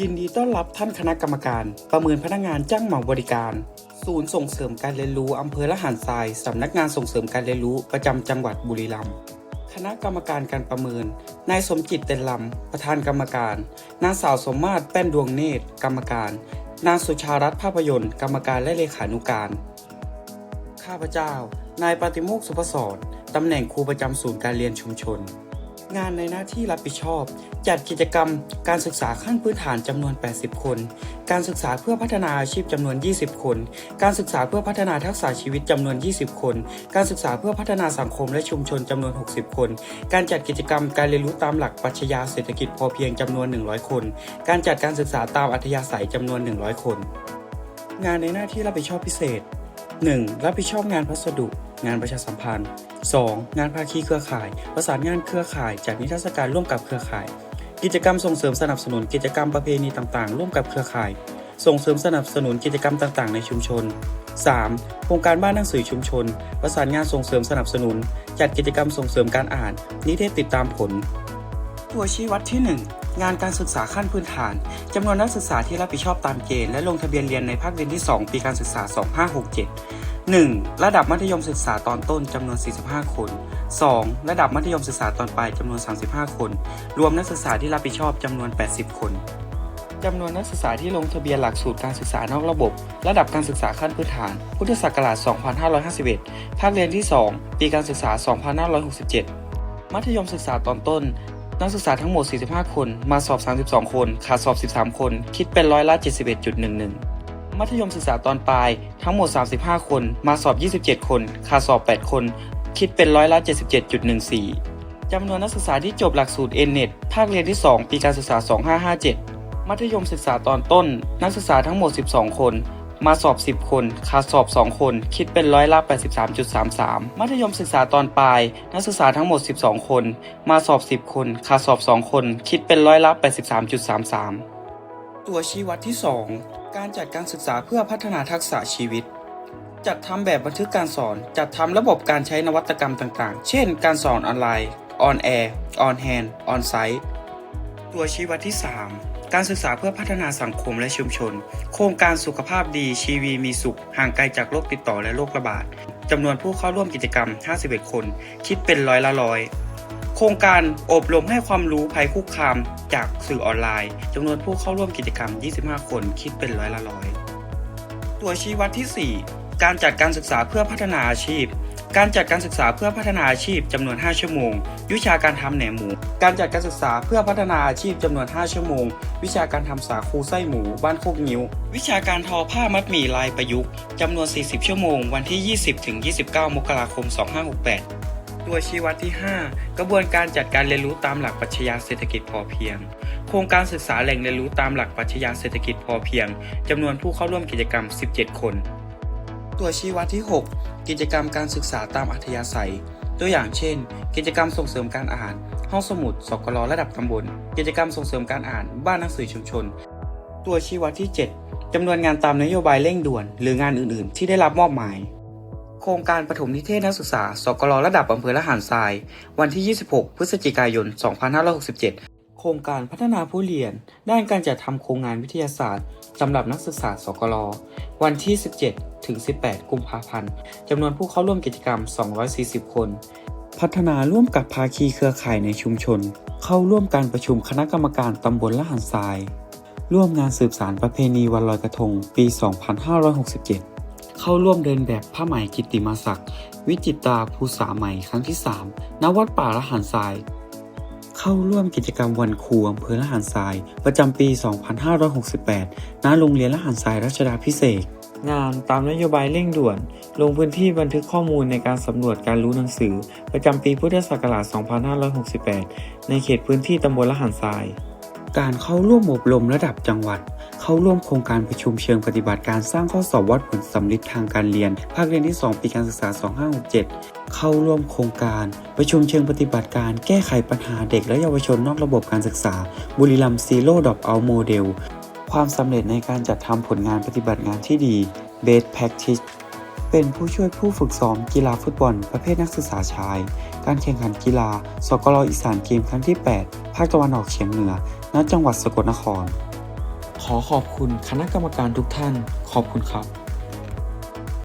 ยินดีต้อนรับท่านคณะกรรมการ ประเมินพนักงานจ้างเหมาบริการ ศูนย์ส่งเสริมการเรียนรู้อำเภอละหารทรายสำนักงานส่งเสริมการเรียนรู้ประจำจังหวัดบุรีรัมย์คณะกรรมการการประเมิน นายสมจิตเต็นลำ ประธานกรรมการ นางสาวสมมาตรแป้นดวงเนตร กรรมการ นางสุชารัตน์ภาพยนตร์ กรรมการและเลขานุการ ข้าพเจ้า นายปฏิโมกสุภศรตำแหน่งครูประจำศูนย์การเรียนชุมชน งานในหน้าที่รับผิดชอบ จัดกิจกรรมการศึกษาขั้นพื้นฐานจำนวน 80 คน การศึกษาเพื่อพัฒนาอาชีพจำนวน 20 คน การศึกษาเพื่อพัฒนาทักษะชีวิตจำนวน 20 คน การศึกษาเพื่อพัฒนาสังคมและชุมชนจำนวน 60 คน การจัดกิจกรรมการเรียนรู้ตามหลักปรัชญาเศรษฐกิจพอเพียงจำนวน 100 คน การจัดการศึกษาตามอัธยาศัยจำนวน 100 คน งานในหน้าที่รับผิดชอบพิเศษ 1. รับผิดชอบงานพัสดุ งานประชาสัมพันธ์ 2. งานภาคีเครือข่าย ประสานงานเครือข่ายจัดนิทรรศการร่วมกับเครือข่าย กิจกรรมส่งเสริมสนับสนุนกิจกรรมประเพณีต่างๆ ร่วมกับเครือข่าย ส่งเสริมสนับสนุนกิจกรรมต่างๆ ในชุมชน 3. โครงการบ้านหนังสือชุมชน ประสานงานส่งเสริมสนับสนุน จัดกิจกรรมส่งเสริมการอ่าน นิเทศติดตามผล ตัวชี้วัดที่ 1 งานการศึกษาขั้นพื้นฐานจำนวนนักศึกษาที่รับผิดชอบตามเกณฑ์และลงทะเบียนเรียนในภาคเรียนที่ 2 ปีการศึกษา 2567 1. ระดับมัธยมศึกษาตอนต้นจำนวน 45 คน 2. ระดับมัธยมศึกษาตอนปลายจำนวน 35 คน รวมนักศึกษาที่รับผิดชอบจำนวน 80 คนจำนวนนักศึกษาที่ลงทะเบียนหลักสูตรการศึกษานอกระบบ ระดับการศึกษาขั้นพื้นฐาน พุทธศักราช 2551 ภาคเรียนที่ 2 ปีการศึกษา 2567 มัธยมศึกษาตอนต้น นักศึกษาทั้งหมด 45 คน มาสอบ 32 คน ขาดสอบ 13 คน คิดเป็นร้อยละ 71.11 มัธยมศึกษาตอนปลาย ทั้งหมด 35 คน มาสอบ 27 คน ขาดสอบ 8 คน คิดเป็นร้อยละ 77.14 จำนวนนักศึกษาที่จบหลักสูตร N-NET ภาคเรียนที่ 2 ปีการศึกษา 2557 มัธยมศึกษาตอนต้น นักศึกษาทั้งหมด 12 คน มาสอบ 10 คนขาดสอบ 2 คน คิดเป็นร้อยละ 83.33 มัธยมศึกษาตอนปลาย นักศึกษาทั้งหมด 12 คน มาสอบ 10 คนขาดสอบ 2 คน คิดเป็นร้อยละ 83.33 ตัวชี้วัดที่ 2 การจัดการศึกษาเพื่อพัฒนาทักษะชีวิต จัดทำแบบบันทึกการสอน จัดทำระบบการใช้นวัตกรรมต่างๆ เช่น การสอนออนไลน์ ออนแอร์ ออนแฮนด์ ออนไซต์ ตัวชี้วัดที่ 3 การศึกษาเพื่อพัฒนาสังคมและชุมชน โครงการสุขภาพดีชีวีมีสุข ห่างไกลจากโรคติดต่อและโรคระบาดจำนวนผู้เข้าร่วมกิจกรรม 51 คน คิดเป็นร้อยละร้อยโครงการอบรมให้ความรู้ภัยคุกคามจากสื่อออนไลน์จำนวนผู้เข้าร่วมกิจกรรม 25 คน คิดเป็นร้อยละร้อยตัวชี้วัดที่ 4 การจัดการศึกษาเพื่อพัฒนาอาชีพ การจัดการศึกษาเพื่อพัฒนาอาชีพจำนวน 5 ชั่วโมง วิชาการทำแหนมหมู การจัดการศึกษาเพื่อพัฒนาอาชีพจำนวน 5 ชั่วโมง วิชาการทำสาคูไส้หมู บ้านโคกนิ้ว วิชาการทอผ้ามัดหมี่ลายประยุกต์จำนวน 40 ชั่วโมง วันที่ 20ถึง29 มกราคม 2568 ตัวชี้วัดที่ 5 กระบวนการจัดการเรียนรู้ตามหลักปรัชญาเศรษฐกิจพอเพียง โครงการศึกษาแหล่งเรียนรู้ตามหลักปรัชญาเศรษฐกิจพอเพียงจำนวนผู้เข้าร่วมกิจกรรม 17 คน ตัวชี้วัดที่ 6 กิจกรรมการศึกษาตามอัธยาศัย ตัวอย่างเช่น กิจกรรมส่งเสริมการอ่าน ห้องสมุดสกลระดับตำบล กิจกรรมส่งเสริมการอ่าน บ้านหนังสือชุมชน ตัวชี้วัดที่ 7จำนวนงานตามนโยบายเร่งด่วน หรืองานอื่น ๆ ที่ได้รับมอบหมาย โครงการปฐมนิเทศนักศึกษา สกลระดับอำเภอละหารทราย วันที่ 26 พฤศจิกายน 2567 โครงการพัฒนาผู้เรียน ด้านการจัดทำโครงงานวิทยาศาสตร์สำหรับนักศึกษาสกลวันที่ 17 ถึง 18 กุมภาพันธ์จำนวนผู้เข้าร่วมกิจกรรม 240 คน พัฒนาร่วมกับภาคีเครือข่ายในชุมชน เข้าร่วมการประชุมคณะกรรมการตำบลละหันทราย ร่วมงานสืบสารประเพณีวันลอยกระทง ปี 2567 เข้าร่วมเดินแบบผ้าไหมกิตติมาศักดิ์วิจิตาภูษาไหม่ครั้งที่ 3 ณ วัดป่าละหันทราย เข้าร่วมกิจกรรมวันครูอำเภอละหารทราย ประจำปี 2568 ณ โรงเรียนละหารทรายรัชดาพิเศษกงานตามนโยบายเร่งด่วน ลงพื้นที่บันทึกข้อมูลในการสำรวจการรู้หนังสือ ประจำปีพุทธศักราช 2568 ในเขตพื้นที่ตำบลละหารทราย การเข้าร่วมอบรมระดับจังหวัด เข้าร่วมโครงการประชุมเชิงปฏิบัติการสร้างข้อสอบวัดผลสำลิดทางการเรียน ภาคเรียนที่ 2 ปีการศึกษา 2567 เข้าร่วมโครงการ ประชุมเชิงปฏิบัติการแก้ไขปัญหาเด็กและเยาวชนนอกระบบการศึกษา บุรีรัมย์ซีโร่ดอปเอาโมเดล ความสำเร็จในการจัดทำผลงานปฏิบัติงานที่ดี Best Practice เป็นผู้ช่วยผู้ฝึกซ้อมกีฬาฟุตบอล ประเภทนักศึกษาชาย การแข่งขันกีฬาสกลอีสานเกมครั้งที่ 8 ภาคตะวันออกเฉียงเหนือ ณ จังหวัดสกลนคร ขอขอบคุณคณะกรรมการทุกท่าน ขอบคุณครับ